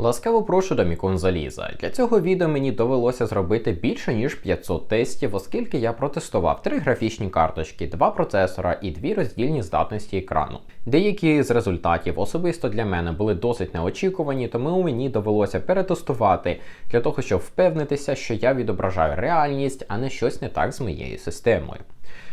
Ласкаво прошу до Мікон Заліза. Для цього відео мені довелося зробити більше ніж 500 тестів, оскільки я протестував три графічні карточки, два процесора і дві роздільні здатності екрану. Деякі з результатів особисто для мене були досить неочікувані, тому мені довелося перетестувати для того, щоб впевнитися, що я відображаю реальність, а не щось не так з моєю системою.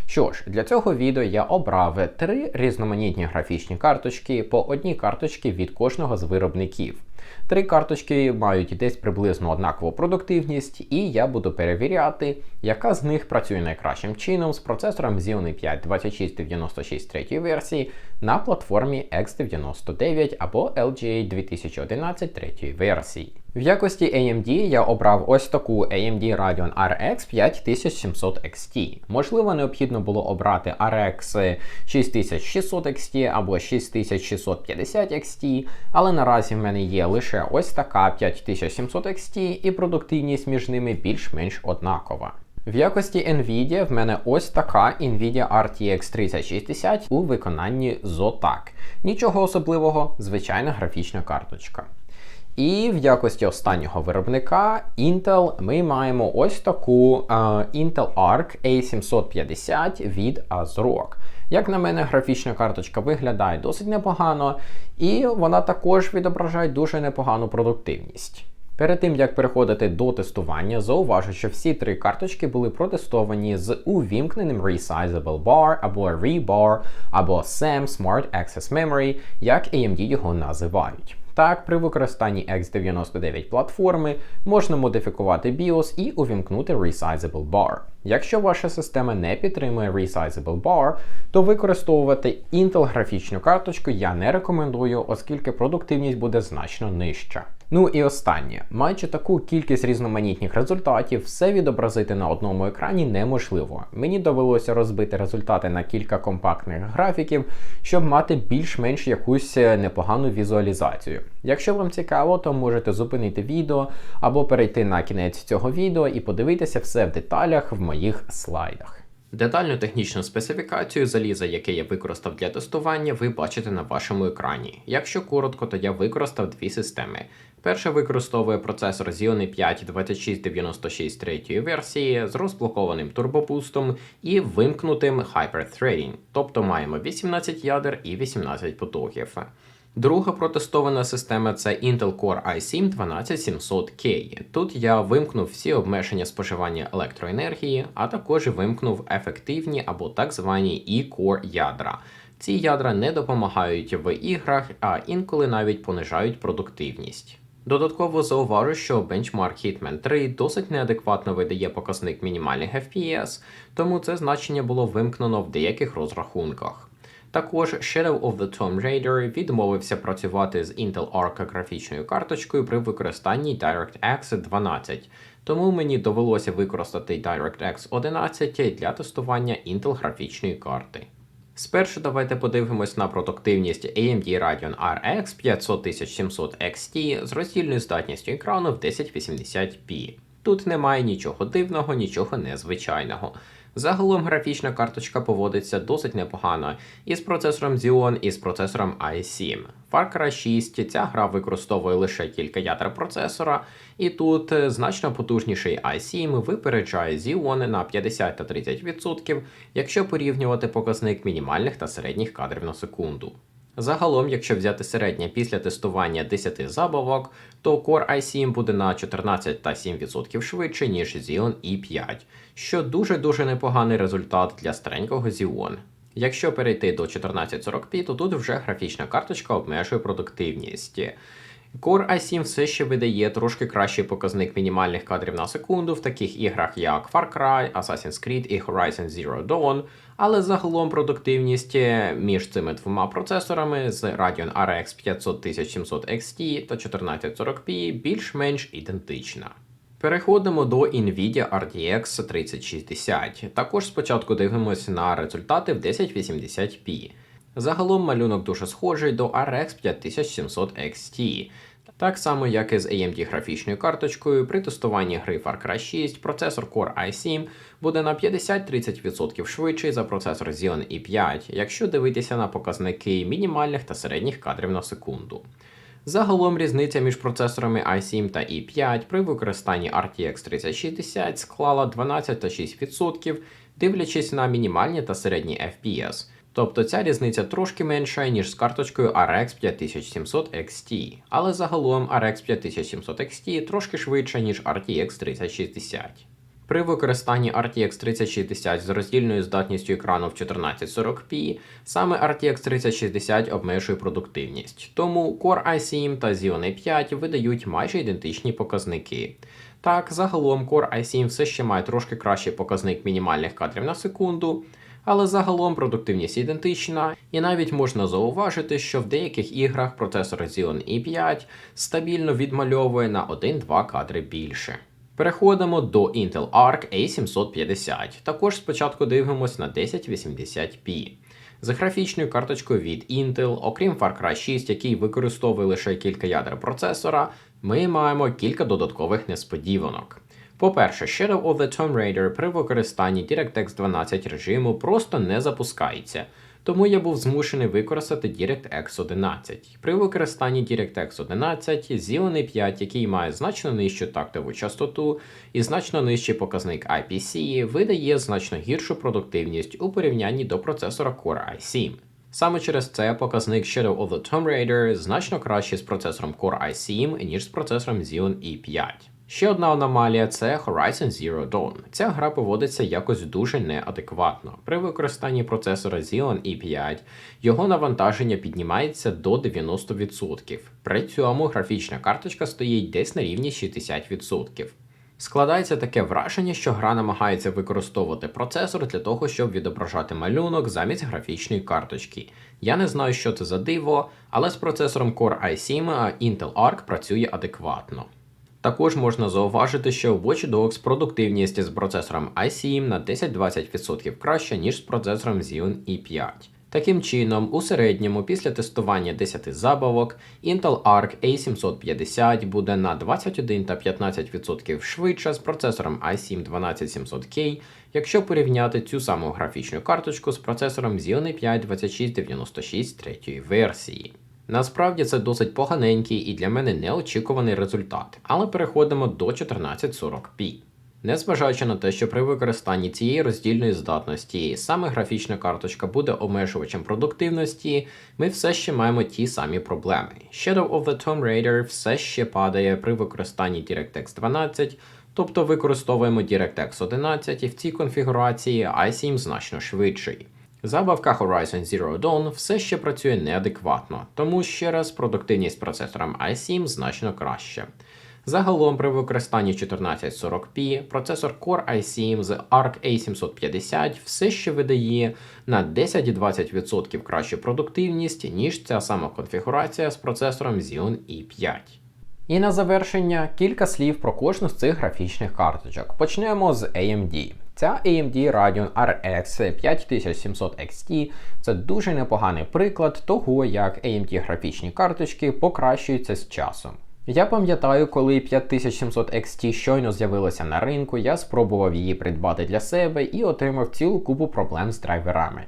Що ж, для цього відео я обрав три різноманітні графічні карточки по одній карточці від кожного з виробників. Три карточки мають десь приблизно однакову продуктивність, і я буду перевіряти, яка з них працює найкращим чином. З процесором Xeon 5 2696 3 версії на платформі X99 або LGA 2011 3 версії. В якості AMD я обрав ось таку AMD Radeon RX 5700 XT. Можливо, необхідно було обрати RX 6600 XT або 6650 XT, але наразі в мене є лише ось така 5700 XT, і продуктивність між ними більш-менш однакова. В якості Nvidia в мене ось така Nvidia RTX 3060 у виконанні Zotac. Нічого особливого, звичайна графічна карточка. І в якості останнього виробника Intel ми маємо ось таку uh, Intel Arc A750 від ASRock. Як на мене, графічна карточка виглядає досить непогано, і вона також відображає дуже непогану продуктивність. Перед тим як переходити до тестування, зауважу, що всі три карточки були протестовані з увімкненим Resizable Bar або ReBar, або SAM Smart Access Memory, як AMD його називають. Так, при використанні X99 платформи можна модифікувати BIOS і увімкнути Resizable Bar. Якщо ваша система не підтримує Resizable Bar, то використовувати Intel графічну карточку я не рекомендую, оскільки продуктивність буде значно нижча. Ну і останнє, маючи таку кількість різноманітних результатів, все відобразити на одному екрані неможливо. Мені довелося розбити результати на кілька компактних графіків, щоб мати більш-менш якусь е, непогану візуалізацію. Якщо вам цікаво, то можете зупинити відео або перейти на кінець цього відео і подивитися все в деталях в моїх слайдах. Детальну технічну специфікацію заліза, яке я використав для тестування, ви бачите на вашому екрані. Якщо коротко, то я використав дві системи. Перша використовує процесор Xeon 5 2696 3 версії з розблокованим турбопустом і вимкнутим Hyper-Threading, тобто маємо 18 ядер і 18 потоків. Друга протестована система це Intel Core i7 12700K. Тут я вимкнув всі обмеження споживання електроенергії, а також вимкнув ефективні або так звані e-core ядра. Ці ядра не допомагають в іграх, а інколи навіть понижають продуктивність. Додатково зауважу, що бенчмарк Hitman 3 досить неадекватно видає показник мінімальних FPS, тому це значення було вимкнено в деяких розрахунках. Також Shadow of the Tomb Raider відмовився працювати з Intel Arc графічною карточкою при використанні DirectX 12, тому мені довелося використати DirectX 11 для тестування Intel графічної карти. Спершу давайте подивимось на продуктивність AMD Radeon RX 500700 XT з роздільною здатністю екрану в 1080p. Тут немає нічого дивного, нічого незвичайного. Загалом графічна карточка поводиться досить непогано і з процесором Xeon, і з процесором i7. Far Cry 6 ця гра використовує лише кілька ядер процесора, і тут е, значно потужніший i7 випереджає Xeon на 50 та 30%, якщо порівнювати показник мінімальних та середніх кадрів на секунду. Загалом, якщо взяти середнє після тестування 10 забавок, то Core i7 буде на 14 та 7% швидше, ніж Xeon i5, що дуже-дуже непоганий результат для старенького Xeon. Якщо перейти до 1440p, то тут вже графічна карточка обмежує продуктивність. Core i7 все ще видає трошки кращий показник мінімальних кадрів на секунду в таких іграх, як Far Cry, Assassin's Creed і Horizon Zero Dawn, але загалом продуктивність між цими двома процесорами з Radeon RX 500700 XT та 1440p більш-менш ідентична. Переходимо до Nvidia RTX 3060. Також спочатку дивимося на результати в 1080p. Загалом малюнок дуже схожий до RX 5700 XT. Так само, як і з AMD графічною карточкою, при тестуванні гри Far Cry 6 процесор Core i7 буде на 50-30% швидший за процесор Xeon i5, якщо дивитися на показники мінімальних та середніх кадрів на секунду. Загалом різниця між процесорами i7 та i5 при використанні RTX 3060 склала 12 та 6%, дивлячись на мінімальні та середні FPS. Тобто ця різниця трошки менша, ніж з карточкою RX 5700 XT, але загалом RX 5700 XT трошки швидша, ніж RTX 3060. При використанні RTX 3060 з роздільною здатністю екрану в 1440p саме RTX 3060 обмежує продуктивність, тому Core i7 та Xeon i5 видають майже ідентичні показники. Так, загалом Core i7 все ще має трошки кращий показник мінімальних кадрів на секунду, але загалом продуктивність ідентична, і навіть можна зауважити, що в деяких іграх процесор Xeon i5 стабільно відмальовує на 1-2 кадри більше. Переходимо до Intel Arc A750. Також спочатку дивимося на 1080p. За графічною карточкою від Intel, окрім Far Cry 6, який використовує лише кілька ядер процесора, ми маємо кілька додаткових несподіванок. По-перше, Shadow of the Tomb Raider при використанні DirectX 12 режиму просто не запускається, тому я був змушений використати DirectX 11. При використанні DirectX 11 Xeon 5, який має значно нижчу тактову частоту і значно нижчий показник IPC, видає значно гіршу продуктивність у порівнянні до процесора Core i7. Саме через це показник Shadow of the Tomb Raider значно кращий з процесором Core i7, ніж з процесором Xeon E5. Ще одна аномалія це Horizon Zero Dawn. Ця гра поводиться якось дуже неадекватно. При використанні процесора Xeon E5 його навантаження піднімається до 90%. При цьому графічна карточка стоїть десь на рівні 60%. Складається таке враження, що гра намагається використовувати процесор для того, щоб відображати малюнок замість графічної карточки. Я не знаю, що це за диво, але з процесором Core i7 Intel Arc працює адекватно. Також можна зауважити, що в Watch Dogs продуктивність з процесором i7 на 10-20% краща, ніж з процесором Xeon E5. Таким чином, у середньому, після тестування 10 забавок, Intel Arc A750 буде на 21 та 15% швидше з процесором i7 12700K, якщо порівняти цю саму графічну карточку з процесором Xeon E5 2696 третьої версії. Насправді це досить поганенький і для мене неочікуваний результат, але переходимо до 1440p. Незважаючи на те, що при використанні цієї роздільної здатності саме графічна карточка буде обмежувачем продуктивності, ми все ще маємо ті самі проблеми. Shadow of the Tomb Raider все ще падає при використанні DirectX 12, тобто використовуємо DirectX 11 і в цій конфігурації i7 значно швидший. Забавка Horizon Zero Dawn все ще працює неадекватно, тому ще раз продуктивність процесором i7 значно краща. Загалом при використанні 1440p процесор Core i7 з Arc A750 все ще видає на 10-20% кращу продуктивність, ніж ця сама конфігурація з процесором Xeon E5. І на завершення кілька слів про кожну з цих графічних карточок. Почнемо з AMD. Ця AMD Radeon RX 5700 XT це дуже непоганий приклад того, як AMD графічні карточки покращуються з часом. Я пам'ятаю, коли 5700 XT щойно з'явилася на ринку, я спробував її придбати для себе і отримав цілу купу проблем з драйверами.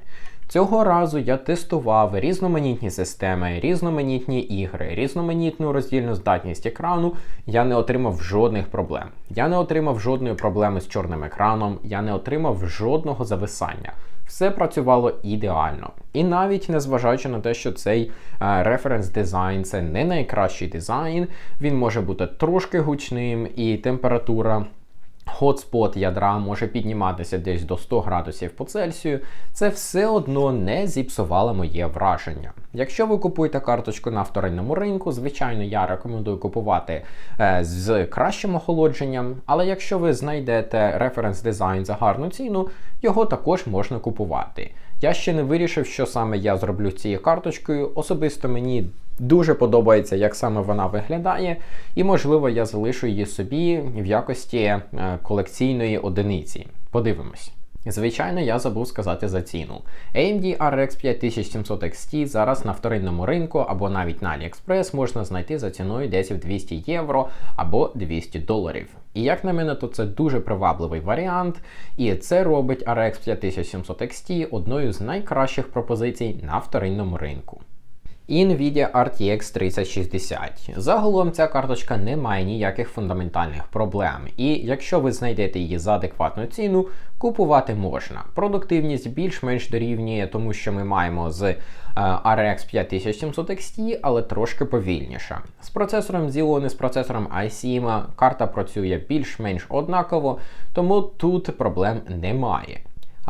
Цього разу я тестував різноманітні системи, різноманітні ігри, різноманітну роздільну здатність екрану. Я не отримав жодних проблем. Я не отримав жодної проблеми з чорним екраном, я не отримав жодного зависання. Все працювало ідеально. І навіть незважаючи на те, що цей референс дизайн це не найкращий дизайн, він може бути трошки гучним і температура. Хотспот ядра може підніматися десь до 100 градусів по Цельсію, це все одно не зіпсувало моє враження. Якщо ви купуєте карточку на вторинному ринку, звичайно, я рекомендую купувати е, з кращим охолодженням, але якщо ви знайдете референс дизайн за гарну ціну, його також можна купувати. Я ще не вирішив, що саме я зроблю цією карточкою. Особисто мені дуже подобається, як саме вона виглядає, і, можливо, я залишу її собі в якості е, колекційної одиниці. Подивимось. Звичайно, я забув сказати за ціну. AMD RX 5700 XT зараз на вторинному ринку або навіть на AliExpress можна знайти за ціною десь в 200 євро або 200 доларів. І як на мене, то це дуже привабливий варіант, і це робить RX 5700 XT одною з найкращих пропозицій на вторинному ринку. І Nvidia RTX 3060. Загалом ця карточка не має ніяких фундаментальних проблем, і якщо ви знайдете її за адекватну ціну, купувати можна. Продуктивність більш-менш дорівнює, тому що ми маємо з Е, RX 5700 XT, але трошки повільніша. З процесором Xeon і з процесором i7 карта працює більш-менш однаково, тому тут проблем немає.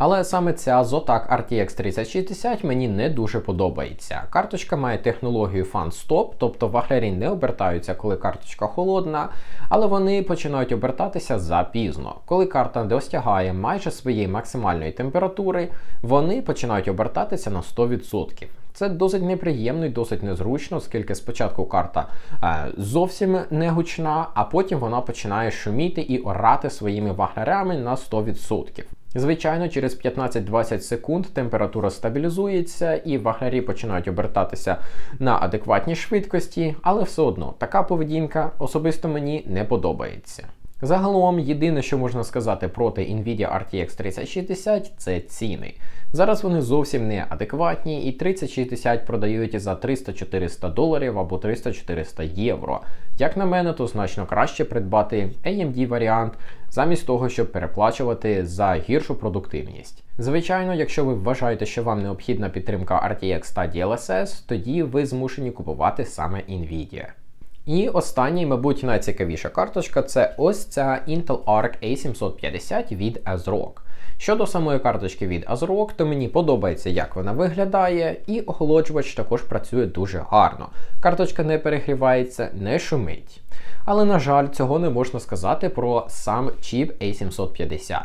Але саме ця Zotac RTX 3060 мені не дуже подобається. Карточка має технологію Fan Stop, тобто ваглярі не обертаються, коли карточка холодна, але вони починають обертатися запізно. Коли карта достягає майже своєї максимальної температури, вони починають обертатися на 100%. Це досить неприємно і досить незручно, оскільки спочатку карта е, зовсім не гучна, а потім вона починає шуміти і орати своїми ваглярями на 100%. Звичайно, через 15-20 секунд температура стабілізується і вахлярі починають обертатися на адекватній швидкості, але все одно така поведінка особисто мені не подобається. Загалом, єдине, що можна сказати проти Nvidia RTX 3060, це ціни. Зараз вони зовсім не адекватні, і 3060 продають за 300-400 доларів або 300-400 євро. Як на мене, то значно краще придбати AMD варіант, замість того, щоб переплачувати за гіршу продуктивність. Звичайно, якщо ви вважаєте, що вам необхідна підтримка RTX та DLSS, тоді ви змушені купувати саме Nvidia. І останній, мабуть, найцікавіша карточка це ось ця Intel Arc A750 від ASRock. Щодо самої карточки від ASRock, то мені подобається, як вона виглядає, і охолоджувач також працює дуже гарно. Карточка не перегрівається, не шумить. Але, на жаль, цього не можна сказати про сам чіп A750.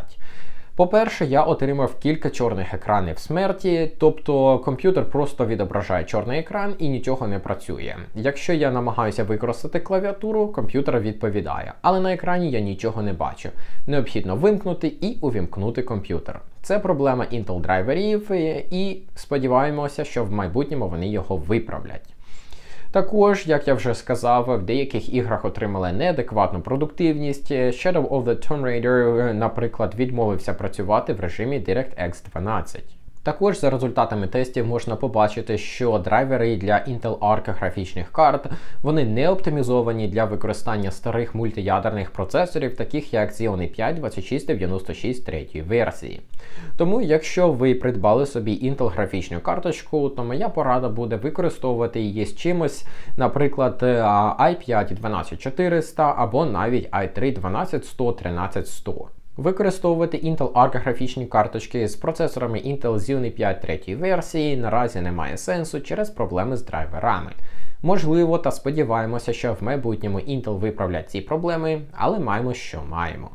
По-перше, я отримав кілька чорних екранів смерті, тобто комп'ютер просто відображає чорний екран і нічого не працює. Якщо я намагаюся використати клавіатуру, комп'ютер відповідає, але на екрані я нічого не бачу. Необхідно вимкнути і увімкнути комп'ютер. Це проблема Intel драйверів, і сподіваємося, що в майбутньому вони його виправлять. Також, як я вже сказав, в деяких іграх отримали неадекватну продуктивність. Shadow of the Tomb Raider, наприклад, відмовився працювати в режимі DirectX 12. Також за результатами тестів можна побачити, що драйвери для Intel Arc графічних карт вони не оптимізовані для використання старих мультиядерних процесорів, таких як Xeon 5 2696 3 версії. Тому, якщо ви придбали собі Intel графічну карточку, то моя порада буде використовувати її з чимось, наприклад, i5 12400 або навіть i3 12100 13100. Використовувати Intel Arc графічні карточки з процесорами Intel Xeon 5 3 версії наразі немає сенсу через проблеми з драйверами. Можливо, та сподіваємося, що в майбутньому Intel виправлять ці проблеми, але маємо, що маємо.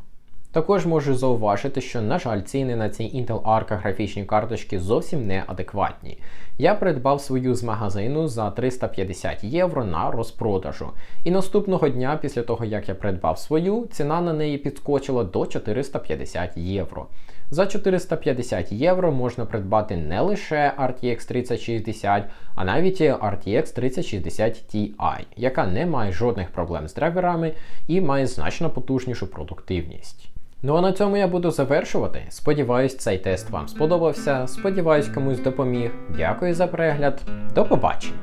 Також можу зауважити, що, на жаль, ціни на ці Intel Arc графічні карточки зовсім не адекватні. Я придбав свою з магазину за 350 євро на розпродажу. І наступного дня, після того як я придбав свою, ціна на неї підскочила до 450 євро. За 450 євро можна придбати не лише RTX 3060, а навіть RTX 3060 Ti, яка не має жодних проблем з драйверами і має значно потужнішу продуктивність. Ну а на цьому я буду завершувати. Сподіваюсь, цей тест вам сподобався. Сподіваюсь, комусь допоміг. Дякую за перегляд. До побачення!